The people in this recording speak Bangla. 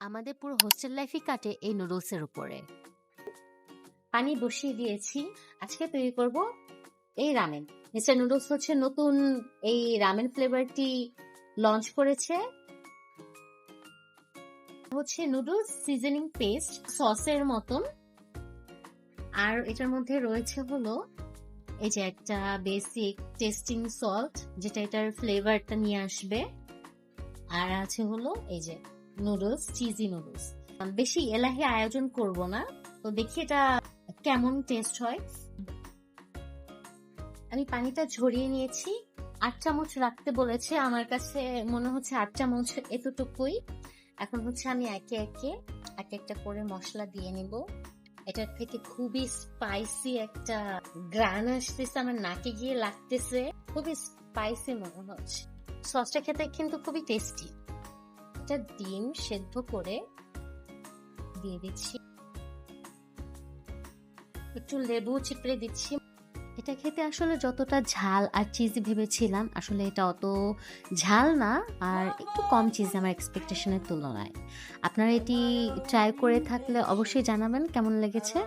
আমাদের পুরো হোস্টেল লাইফই কাটে এই নুডলসের উপরে। পানি বসিয়ে দিয়েছি। আজকে তৈরি করব এই রামেন মিস্টার নুডলস হচ্ছে নতুন এই রামেন ফ্লেভারটি লঞ্চ করেছে। হচ্ছে নুডলস সিজনিং পেস্ট সসের মতন। আর এটার মধ্যে রয়েছে হলো এই যে একটা বেসিক টেস্টিং সল্ট যেটা এটার ফ্লেভারটা নিয়ে আসবে। আর আছে হলো এই যে নুডলস চিজি নুডলস বেশি এলাহি আয়োজন করব না, তো দেখি এটা কেমন টেস্ট হয়। আমি পানিটা ঝরিয়ে নিয়েছি। আট চামচ রাখতে বলেছে, আমার কাছে মনে হচ্ছে আট চামচ এতটুকুই। এখন হচ্ছে আমি একে একে, এক একটা করে মশলা দিয়ে নিব। এটার থেকে খুবই স্পাইসি একটা গ্রান আসতেছে, আমার নাকে গিয়ে লাগতেছে। খুবই স্পাইসি মনে হচ্ছে। সসটা খেতে কিন্তু খুবই টেস্টি এটা ডিম সেদ্ধ করে দিয়ে দিচ্ছি। একটু লেবু চিপড়ে দিচ্ছি। এটা খেতে আসলে যতটা ঝাল আর চিজি ভেবেছিলাম, আসলে এটা অত ঝাল না আর একটু কম চিজ আমার এক্সপেকটেশনের তুলনায়। আপনারা এটি ট্রাই করে থাকলে অবশ্যই জানাবেন কেমন লেগেছে।